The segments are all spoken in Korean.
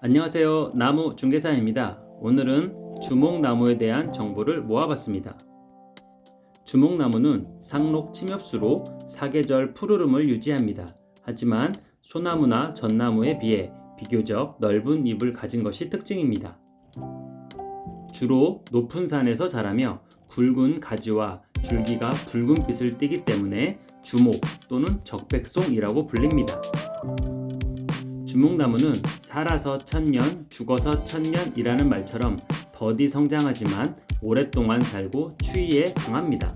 안녕하세요. 나무 중개사입니다. 오늘은 주목나무에 대한 정보를 모아봤습니다. 주목나무는 상록 침엽수로 사계절 푸르름을 유지합니다. 하지만 소나무나 전나무에 비해 비교적 넓은 잎을 가진 것이 특징입니다. 주로 높은 산에서 자라며 굵은 가지와 줄기가 붉은 빛을 띠기 때문에 주목 또는 적백송이라고 불립니다. 주목나무는 살아서 천년, 죽어서 천년이라는 말처럼 더디 성장하지만 오랫동안 살고 추위에 강합니다.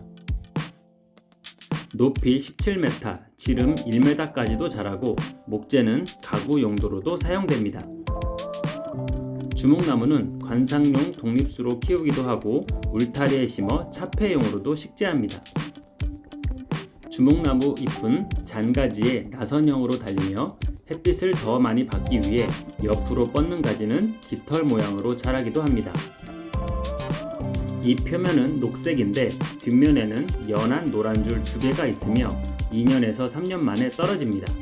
높이 17m, 지름 1m까지도 자라고 목재는 가구 용도로도 사용됩니다. 주목나무는 관상용 독립수로 키우기도 하고 울타리에 심어 차폐용으로도 식재합니다. 주목나무 잎은 잔가지에 나선형으로 달리며 햇빛을 더 많이 받기 위해 옆으로 뻗는 가지는 깃털 모양으로 자라기도 합니다. 이 표면은 녹색인데 뒷면에는 연한 노란 줄 두 개가 있으며 2년에서 3년 만에 떨어집니다.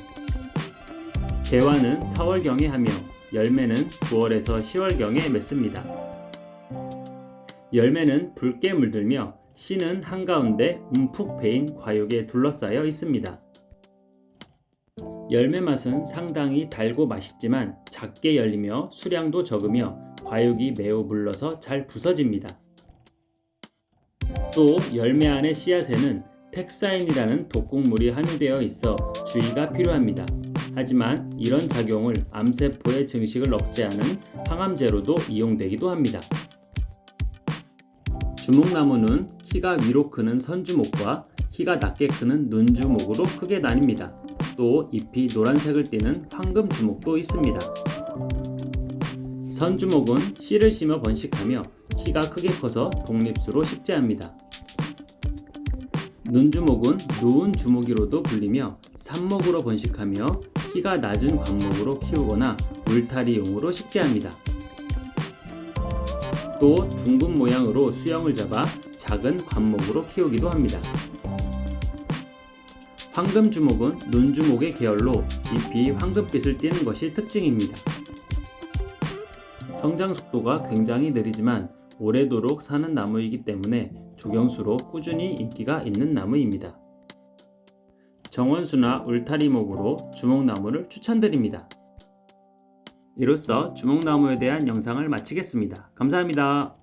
개화는 4월경에 하며 열매는 9월에서 10월경에 맺습니다. 열매는 붉게 물들며 씨는 한가운데 움푹 베인 과육에 둘러싸여 있습니다. 열매 맛은 상당히 달고 맛있지만 작게 열리며 수량도 적으며 과육이 매우 물러서 잘 부서집니다. 또 열매 안의 씨앗에는 텍사인이라는 독곡물이 함유되어 있어 주의가 필요합니다. 하지만 이런 작용을 암세포의 증식을 억제하는 항암제로도 이용되기도 합니다. 주목나무는 키가 위로 크는 선주목과 키가 낮게 크는 눈주목으로 크게 나뉩니다. 또 잎이 노란색을 띠는 황금 주목도 있습니다. 선주목은 씨를 심어 번식하며 키가 크게 커서 독립수로 식재합니다. 눈주목은 누운 주먹이로도 불리며 삽목으로 번식하며 키가 낮은 관목으로 키우거나 울타리용으로 식재합니다. 또 둥근 모양으로 수영을 잡아 작은 관목으로 키우기도 합니다. 황금 주목은 눈 주목의 계열로 잎이 황금빛을 띠는 것이 특징입니다. 성장 속도가 굉장히 느리지만 오래도록 사는 나무이기 때문에 조경수로 꾸준히 인기가 있는 나무입니다. 정원수나 울타리목으로 주목나무를 추천드립니다. 이로써 주목나무에 대한 영상을 마치겠습니다. 감사합니다.